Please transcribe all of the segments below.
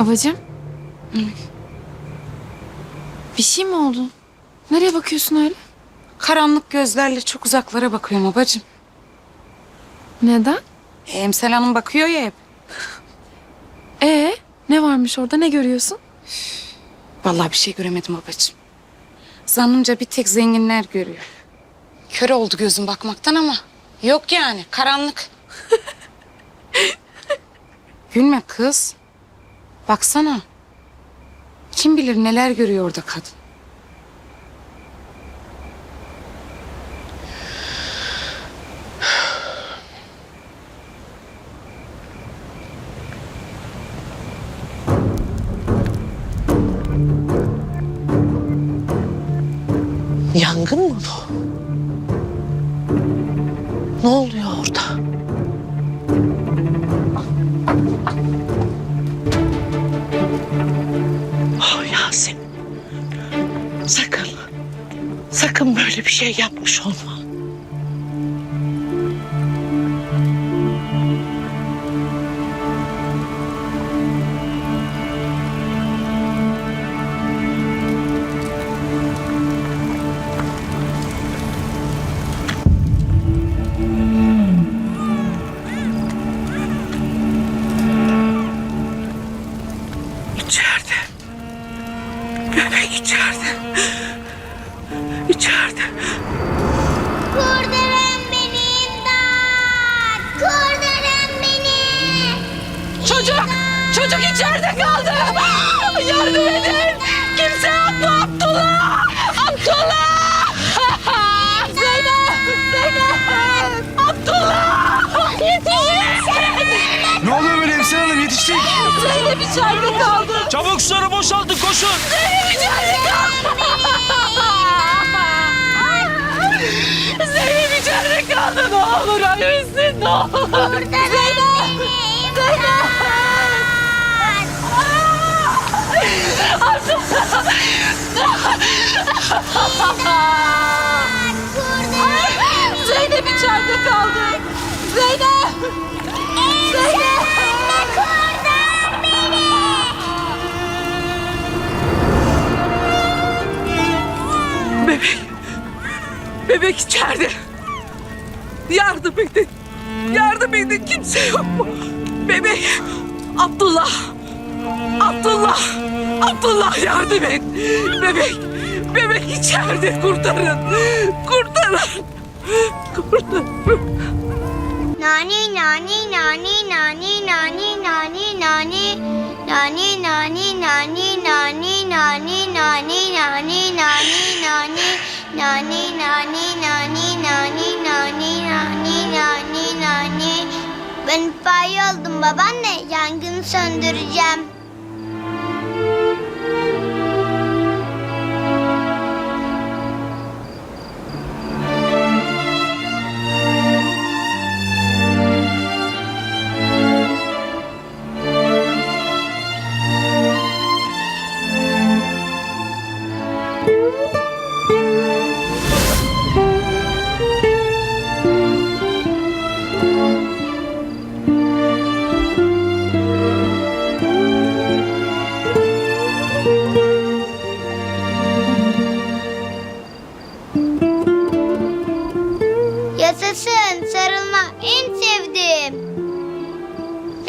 Babacığım. Bir şey mi oldu? Nereye bakıyorsun öyle? Karanlık gözlerle çok uzaklara bakıyorum babacığım. Neden? E, Emsel Hanım bakıyor ya hep. Ee, ne varmış orada? Ne görüyorsun? Vallahi bir şey göremedim babacığım. Zannımca bir tek zenginler görüyor. Kör oldu gözüm bakmaktan ama yok yani karanlık. Gülme kız. Baksana. Kim bilir neler görüyor orada kadın. Yangın mı bu? Ne oluyor orada? Sakın böyle bir şey yapmış olma. İçeride. Bebek içeride. Zeynep içeride kaldı. Çabuk suları boşaltın koşun. Zeynep içeride kaldı. Zeynep içeride kaldı. Ne olur ölmesin ne olur. Zeynep! Zeynep! Zeynep içeride kaldı. Zeynep! Bebek içeride. Yardım edin. Yardım edin. Kimse yok mu? Bebek. Abdullah. Abdullah. Abdullah yardım et. Bebek. Bebek içeride. Kurtarın. Kurtarın. Kurtarın. Nani nani nani nani nani nani Ben itfaiye oldum babaanne yangını söndüreceğim.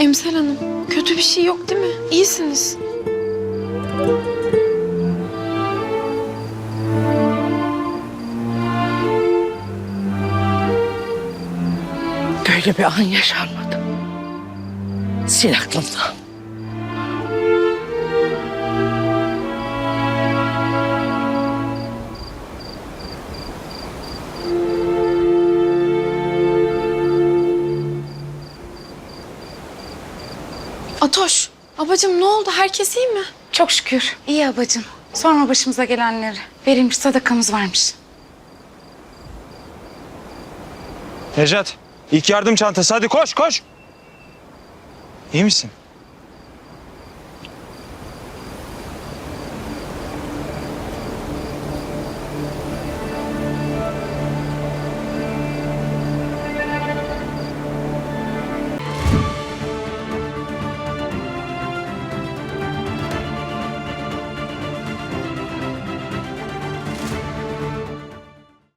Emsel Hanım, kötü bir şey yok değil mi? İyisiniz. Böyle bir an yaşanmadı. Sil aklımdan. Atoş, babacığım ne oldu? Herkes iyi mi? Çok şükür iyi abacığım. Sorma başımıza gelenleri. Verilmiş sadakamız varmış. Necat ilk yardım çantası hadi koş koş. İyi misin?